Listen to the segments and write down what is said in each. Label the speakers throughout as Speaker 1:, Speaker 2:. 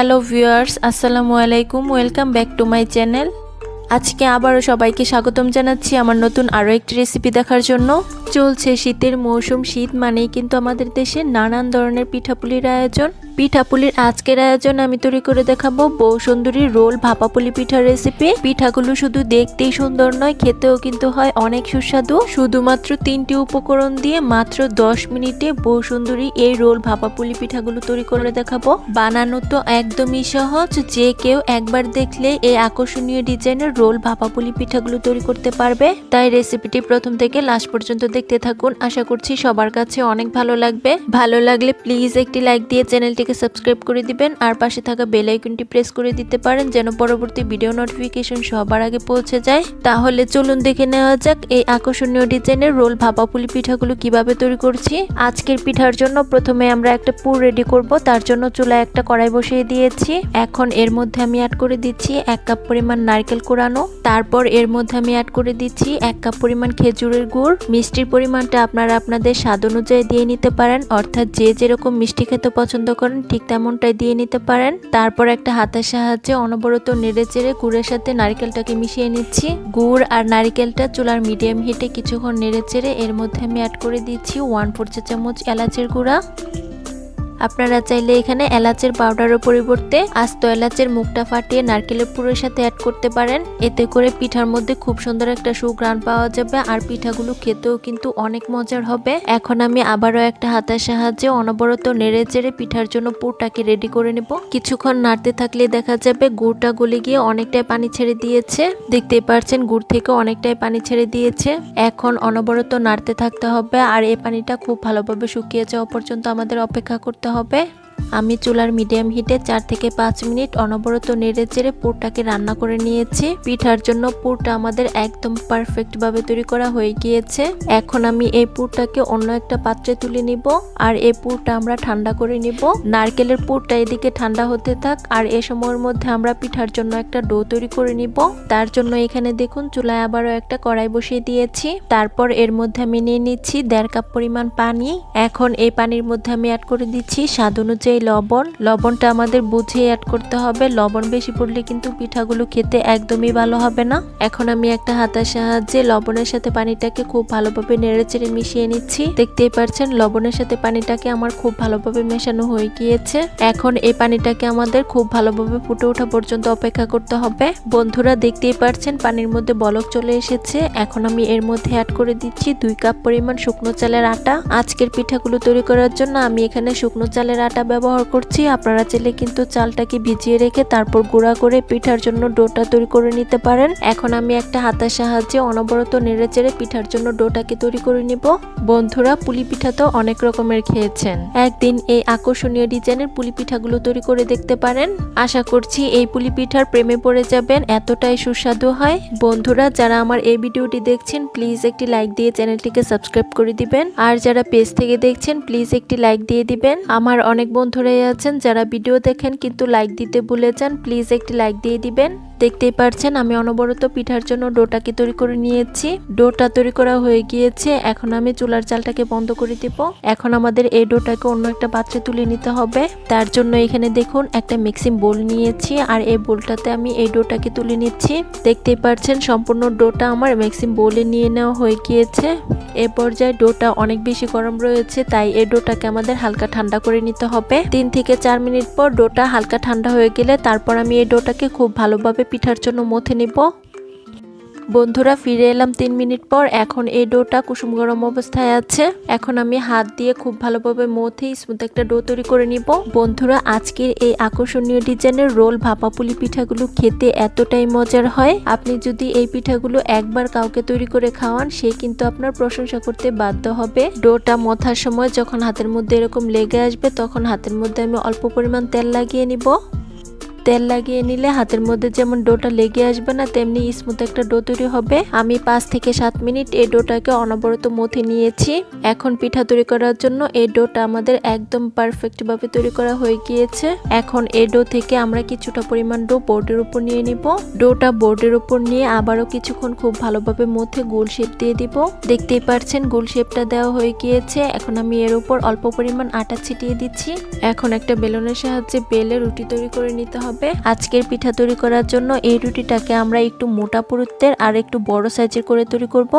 Speaker 1: Hello viewers আসসালামু আলাইকুম welcome back to my channel আজকে আবারও সবাইকে স্বাগতম জানাচ্ছি আমার নতুন আরও একটি রেসিপি দেখার জন্য। চলছে শীতের মৌসুম, শীত মানেই কিন্তু আমাদের দেশে নানান ধরনের পিঠাপুলির আয়োজন। পিঠাপুলির আজকের আয়োজন আমি তৈরি করে দেখাবো। বউ সুন্দরী রোল ভাপাপুলি পিঠার রেসিপি পিঠাগুলো শুধু দেখতেই সুন্দর নয়, খেতেও কিন্তু হয় অনেক সুস্বাদু। শুধুমাত্র তিনটি উপকরণ দিয়ে মাত্র দশ মিনিটে বউ সুন্দরী এই রোল ভাপাপুলি পিঠাগুলো তৈরি করে দেখাবো। বানানো তো একদমই সহজ, যে কেউ একবার দেখলে এই আকর্ষণীয় ডিজাইনের রোল ভাপাপুলি পিঠাগুলো তৈরি করতে পারবে। তাই রেসিপিটি প্রথম থেকে লাস্ট পর্যন্ত দেখতে থাকুন। আশা করছি সবার কাছে অনেক ভালো লাগবে। ভালো লাগলে প্লিজ একটি লাইক দিয়ে চ্যানেলটিকে সাবস্ক্রাইব করে দিবেন আর পাশে থাকা বেল আইকনটি প্রেস করে দিতে পারেন যেন পরবর্তী ভিডিও নোটিফিকেশন সবার আগে পৌঁছে যায়। তাহলে চলুন দেখে নেওয়া যাক এই আকর্ষণীয় ডিজাইনের রোল ভাপাপুলি পিঠাগুলো কীভাবে তৈরি করছি। আজকের পিঠার জন্য প্রথমে আমরা একটা পুর রেডি করব, তার জন্য চুলায় একটা কড়াই বসিয়ে দিয়েছি। এখন এর মধ্যে আমি অ্যাড করে দিচ্ছি এক কাপ পরিমাণ নারকেল কোরানো, তারপর এর মধ্যে আমি অ্যাড করে দিচ্ছি এক কাপ পরিমাণ খেজুরের গুড়। মিষ্টির পরিমাণটা আপনারা আপনাদের স্বাদ অনুযায়ী দিয়ে নিতে পারেন, অর্থাৎ যে যেরকম মিষ্টি খেতে পছন্দ করেন ঠিক তেমনটাই দিয়ে নিতে পারেন। তারপর একটা হাতের সাহায্যে অনবরত নেড়ে চেড়ে গুড়ের সাথে নারিকেলটাকে মিশিয়ে নিচ্ছি। গুড় আর নারিকেলটা চুলার মিডিয়াম হিটে কিছুক্ষণ নেড়ে চেড়ে এর মধ্যে আমি অ্যাড করে দিচ্ছি ওয়ান ফোর চা চামচ এলাচের গুঁড়া। আপনারা চাইলে এখানে এলাচের পাউডারের পরিবর্তে আস্ত এলাচের মুখটা ফাটিয়ে নারকেলের পুরের সাথে অ্যাড করতে পারেন। এতে করে পিঠার মধ্যে খুব সুন্দর একটা সুগ্রান পাওয়া যাবে আর পিঠাগুলো খেতেও কিন্তু অনেক মজার হবে। এখন আমি আবারও একটা হাতের সাহায্যে অনবরত নেড়ে চেড়ে পিঠার জন্য পুরটাকে রেডি করে নেব। কিছুক্ষণ নাড়তে থাকলে দেখা যাবে গুড়টা গলে গিয়ে অনেকটাই পানি ছেড়ে দিয়েছে। দেখতে পারছেন গুড় থেকে অনেকটাই পানি ছেড়ে দিয়েছে। এখন অনবরত নাড়তে থাকতে হবে আর এই পানিটা খুব ভালোভাবে শুকিয়ে যাওয়া পর্যন্ত আমাদের অপেক্ষা করতে হবে। আমি চুলার মিডিয়াম হিটে চার থেকে পাঁচ মিনিট অনবরত নেড়ে চেড়ে পুরটাকে রান্না করে নিয়েছি। পিঠার জন্য পুরটা আমাদের একদম পারফেক্ট ভাবে তৈরি করা হয়ে গিয়েছে। এখন আমি এই পুরটাকে অন্য একটা পাত্রে তুলে নিব আর এই পুরটা আমরা ঠান্ডা করে নিব। নারকেলের পুরটা এদিকে ঠান্ডা হতে থাক আর এ সময়ের মধ্যে আমরা পিঠার জন্য একটা ডো তৈরি করে নিব। তার জন্য এখানে দেখুন চুলায় আবারও একটা কড়াই বসিয়ে দিয়েছি। তারপর এর মধ্যে আমি নিয়ে নিচ্ছি দেড় কাপ পরিমাণ পানি। এখন এই পানির মধ্যে আমি অ্যাড করে দিচ্ছি স্বাদ অনুযায়ী লবণ। লবণটা আমাদের বুঝে অ্যাড করতে হবে। লবণ বেশি পড়লে কিন্তু পিঠাগুলো খেতে একদমই ভালো হবে না। এখন আমি একটা হাতার সাহায্যে লবণের সাথে পানিটাকে খুব ভালোভাবে নেড়ে চেড়ে মিশিয়ে নিচ্ছি। দেখতেই পারছেন, লবণের সাথে পানিটাকে আমার খুব ভালোভাবে মেশানো হয়ে গিয়েছে। এখন এই পানিটাকে আমাদের খুব ভালোভাবে ফুটে ওঠা পর্যন্ত অপেক্ষা করতে হবে। বন্ধুরা, দেখতেই পারছেন, পানির মধ্যে বলক চলে এসেছে। এখন আমি এর মধ্যে অ্যাড করে দিচ্ছি দুই কাপ পরিমাণ শুকনো চালের আটা। আজকের পিঠাগুলো তৈরি করার জন্য আমি এখানে শুকনো চালের আটা ব্যবহার করছি, আপনারা চাইলে কিন্তু চালটাকে ভিজিয়ে রেখে তারপর গুঁড়া করে পিঠার জন্য ডোটা তৈরি করে নিতে পারেন। এখন আমি একটা হাতার সাহায্যে অনবরত নেড়ে চেড়ে পিঠার জন্য ডোটাকে তৈরি করে নিব। বন্ধুরা, পুলি পিঠা তো অনেক রকমের খেয়েছেন। একদিন এই আকর্ষণীয় ডিজাইনের পুলি পিঠাগুলো তৈরি করে দেখতে পারেন। আশা করছি এই পুলি পিঠার প্রেমে পড়ে যাবেন, এতটাই সুস্বাদু হয়। বন্ধুরা, যারা আমার এই ভিডিওটি দেখছেন, প্লিজ একটি লাইক দিয়ে চ্যানেলটিকে সাবস্ক্রাইব করে দিবেন। আর যারা পেজ থেকে দেখছেন, প্লিজ একটি লাইক দিয়ে দিবেন। আমার অনেক বন্ধুরাই আছেন। যারা ভিডিও দেখেন কিন্তু লাইক দিতে ভুলে যান প্লিজ একটি লাইক দিয়ে দিবেন। দেখতেই পারছেন, আমি অনবরত পিঠার জন্য ডোটাকে তৈরি করে নিয়েছি। ডোটা তৈরি করা হয়ে গিয়েছে, এখন আমি চুলার চালটাকে বন্ধ করে দিব। এখন আমাদের এই ডোটাকে অন্য একটা পাত্রে তুলে নিতে হবে। তার জন্য এখানে দেখুন, একটা মিক্সিং বোল নিয়েছি, আর এই বোলটাতে আমি এই ডোটাকে তুলে নিচ্ছি। দেখতেই পারছেন, সম্পূর্ণ ডোটা আমার মিক্সিং বোলে নিয়ে নেওয়া হয়ে গিয়েছে। এ পর্যায়ে ডোটা অনেক বেশি গরম রয়েছে, তাই এই ডোটাকে আমাদের হালকা ঠান্ডা করে নিতে হবে। তিন থেকে চার মিনিট পর ডোটা হালকা ঠান্ডা হয়ে গেলে তারপর আমি এই ডোটাকে খুব ভালোভাবে পিঠার জন্য মথে নিব। বন্ধুরা, ফিরে এলাম তিন মিনিট পর। এখন এই ডোটা কুসুম গরম অবস্থায় আছে। এখন আমি হাত দিয়ে খুব ভালোভাবে মথে স্মুথ একটা ডো তৈরি করে নিব। বন্ধুরা, আজকের এই আকর্ষণীয় ডিজাইনের রোল ভাপাপুলি পিঠাগুলো খেতে এতটাই মজার হয়। আপনি যদি এই পিঠাগুলো একবার কাউকে তৈরি করে খাওয়ান, সে কিন্তু আপনার প্রশংসা করতে বাধ্য হবে। ডোটা মথার সময় যখন হাতের মধ্যে এরকম লেগে আসবে, তখন হাতের মধ্যে আমি অল্প পরিমাণ তেল লাগিয়ে নিব। তেল লাগিয়ে নিলে হাতের মধ্যে যেমন ডোটা লেগে আসবে না, তেমনি স্মুথ একটা ডো তৈরি হবে। আমি পাঁচ থেকে সাত মিনিট এই ডোটাকে অনবরত মথে নিয়েছি। এখন পিঠা তৈরি করার জন্য এই ডোটা আমাদের একদম পারফেক্ট ভাবে তৈরি করা হয়ে গিয়েছে। এখন এই ডো থেকে আমরা কিছুটা পরিমাণ ডো বোর্ডের উপর নিয়ে নিব। ডোটা বোর্ডের উপর নিয়ে আবারও কিছুক্ষণ খুব ভালোভাবে মথে গোল শেপ দিয়ে দিব। দেখতেই পারছেন গোল শেপটা দেওয়া হয়ে গিয়েছে। এখন আমি এর উপর অল্প পরিমাণ আটা ছিটিয়ে দিচ্ছি। এখন একটা বেলুনের সাহায্যে বেলে রুটি তৈরি করে নিতে হবে। আজকের পিঠা তৈরি করার জন্য এই রুটিটাকে আমরা একটু মোটা পুরুত্বের আর একটু বড় সাইজের করে তৈরি করব।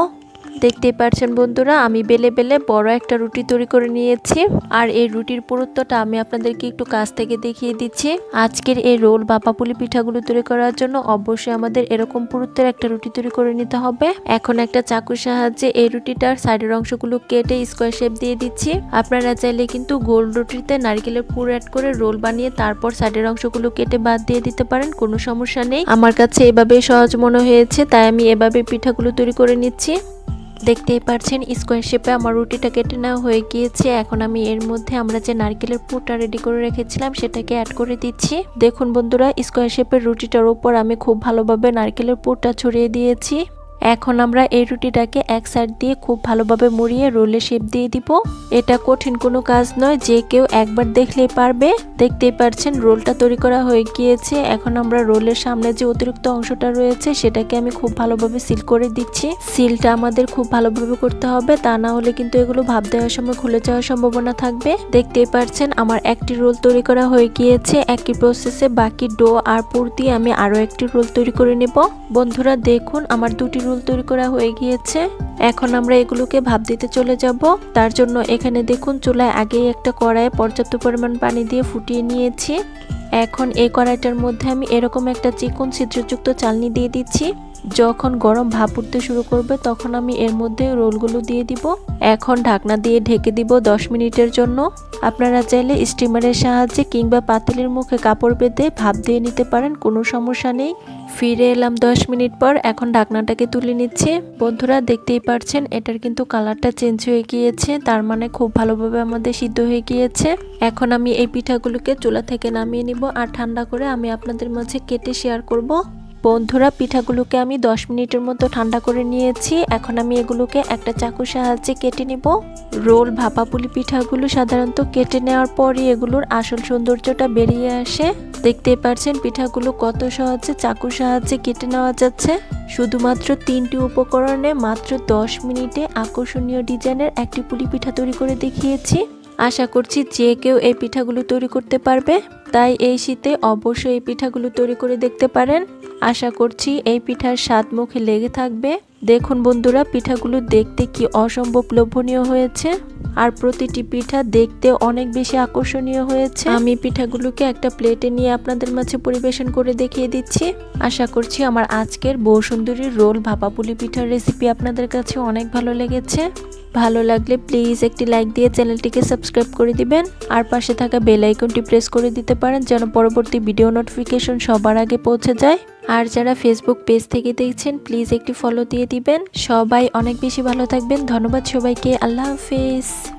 Speaker 1: দেখতেই পারছেন বন্ধুরা, আমি বেলে বেলে বড় একটা রুটি তৈরি করে নিয়েছি। আর এই রুটির পুরুত্বটা আমি আপনাদেরকে একটু কাছ থেকে দেখিয়ে দিচ্ছি। আজকের এই রোল বা পাপুলি পিঠাগুলো তৈরি করার জন্য অবশ্যই আমাদের এরকম পুরুত্বের একটা রুটি তৈরি করে নিতে হবে। এখন একটা চাকুর সাহায্যে এই রুটিটার সাইডের অংশগুলো কেটে স্কোয়ার শেপ দিয়ে দিচ্ছি। আপনারা চাইলে কিন্তু গোল রুটিতে নারকেলের পুর অ্যাড করে রোল বানিয়ে তারপর সাইডের অংশগুলো কেটে বাদ দিয়ে দিতে পারেন, কোনো সমস্যা নেই। আমার কাছে এভাবেই সহজ মনে হয়েছে, তাই আমি এভাবে পিঠাগুলো তৈরি করে নিচ্ছি। দেখতেই পারছেন স্কোয়ার শেপে আমার রুটিটা কেটে নেওয়া হয়ে গিয়েছে। এখন আমি এর মধ্যে আমরা যে নারকেলের পুরটা রেডি করে রেখেছিলাম, সেটাকে অ্যাড করে দিচ্ছি। দেখুন বন্ধুরা স্কোয়ার শেপের রুটিটার উপর আমি খুব ভালোভাবে নারকেলের পুরটা ছড়িয়ে দিয়েছি। এখন আমরা এই রুটিটাকে এক সাইড দিয়ে খুব ভালোভাবে মুড়িয়ে রোলে শেপ দিয়ে দিব। এটা কঠিন কোনো কাজ নয়, যে কেউ একবার দেখলেই পারবে। দেখতেই পারছেন, রোলটা তৈরি করা হয়ে গিয়েছে। এখন আমরা রোলের সামনে যে অতিরিক্ত অংশটা রয়েছে, সেটাকে আমি খুব ভালোভাবে সিল করে দিচ্ছি। সিলটা আমাদের খুব ভালোভাবে করতে হবে, তা না হলে কিন্তু এগুলো ভাব দেওয়ার সময় খুলে যাওয়ার সম্ভাবনা থাকবে। দেখতেই পারছেন, আমার একটি রোল তৈরি করা হয়ে গিয়েছে। একই প্রসেসে বাকি ডো আর পুর দিয়ে আমি আরও একটি রোল তৈরি করে নেব। বন্ধুরা, দেখুন, আমার দুটি রোল তৈরি করা হয়ে গিয়েছে। এখন আমরা এগুলোকে ভাপ দিতে চলে যাব। তার জন্য এখানে দেখুন চুলায় আগেই একটা কড়াইয়ে পর্যাপ্ত পরিমাণ পানি দিয়ে ফুটিয়ে নিয়েছি। এখন এই কড়াইটার মধ্যে আমি এরকম একটা চিকন ছিদ্রযুক্ত চালনি দিয়ে দিচ্ছি। যখন গরম ভাপ উঠতে শুরু করবে, তখন আমি এর মধ্যে রোলগুলো দিয়ে দিব। এখন ঢাকনা দিয়ে ঢেকে দিব 10 মিনিটের জন্য। আপনারা চাইলে স্টিমারের সাহায্যে কিংবা পাতিলের মুখে কাপড় বেঁধে ভাপ দিয়ে নিতে পারেন, কোনো সমস্যা নেই। ফিরে এলাম 10 মিনিট পর, এখন ঢাকনাটাকে তুলে নিচ্ছে। বন্ধুরা, দেখতেই পারছেন, এটার কিন্তু কালারটা চেঞ্জ হয়ে গিয়েছে, তার মানে খুব ভালোভাবে আমাদের সিদ্ধ হয়ে গিয়েছে। এখন আমি এই পিঠাগুলোকে চুলা থেকে নামিয়ে নিব, আর ঠান্ডা করে আমি আপনাদের মাঝে কেটে শেয়ার করব। বন্ধুরা, পিঠাগুলোকে আমি 10 মিনিটের মতো ঠান্ডা করে নিয়েছি। এখন আমি এগুলোকে একটা চাকুর সাহায্যে কেটে নিব। রোল ভাপাপুলি পিঠাগুলো সাধারণত কেটে নেওয়ার পরই এগুলোর আসল সৌন্দর্যটা বেরিয়ে আসে। দেখতে পারছেন পিঠাগুলো কত সহজে চাকুর সাহায্যে কেটে নেওয়া যাচ্ছে। শুধুমাত্র তিনটি উপকরণে মাত্র 10 মিনিটে আকর্ষণীয় ডিজাইনের একটি পুলি পিঠা তৈরি করে দেখিয়েছি। আশা করছি যে কেউ এই পিঠাগুলো তৈরি করতে পারবে। তাই এই শীতে অবশ্যই এই পিঠাগুলো তৈরি করে দেখতে পারেন। আশা করছি এই পিঠার স্বাদ মুখে লেগে থাকবে। দেখুন বন্ধুরা, পিঠাগুলো দেখতে কি অসম্ভব লোভনীয় হয়েছে। আর প্রতিটি পিঠা দেখতে অনেক বেশি আকর্ষণীয় হয়েছে। আমি পিঠাগুলোকে একটা প্লেটে নিয়ে আপনাদের মাঝে পরিবেশন করে দেখিয়ে দিচ্ছি। আশা করছি আমার আজকের বউ সুন্দরীর রোল ভাপাপুলি পিঠার রেসিপি আপনাদের কাছে অনেক ভালো লেগেছে। ভালো লাগলে প্লিজ একটি লাইক দিয়ে চ্যানেলটিকে সাবস্ক্রাইব করে দিবেন। আর পাশে থাকা বেল আইকনটি প্রেস করে দিতে পারেন যেন পরবর্তী ভিডিও নোটিফিকেশন সবার আগে পৌঁছে যায়। আর যারা ফেসবুক পেজ থেকে দেখছেন প্লিজ একটি ফলো দিয়ে দিবেন। সবাই অনেক বেশি ভালো থাকবেন। ধন্যবাদ সবাইকে। আল্লাহ হাফেজ।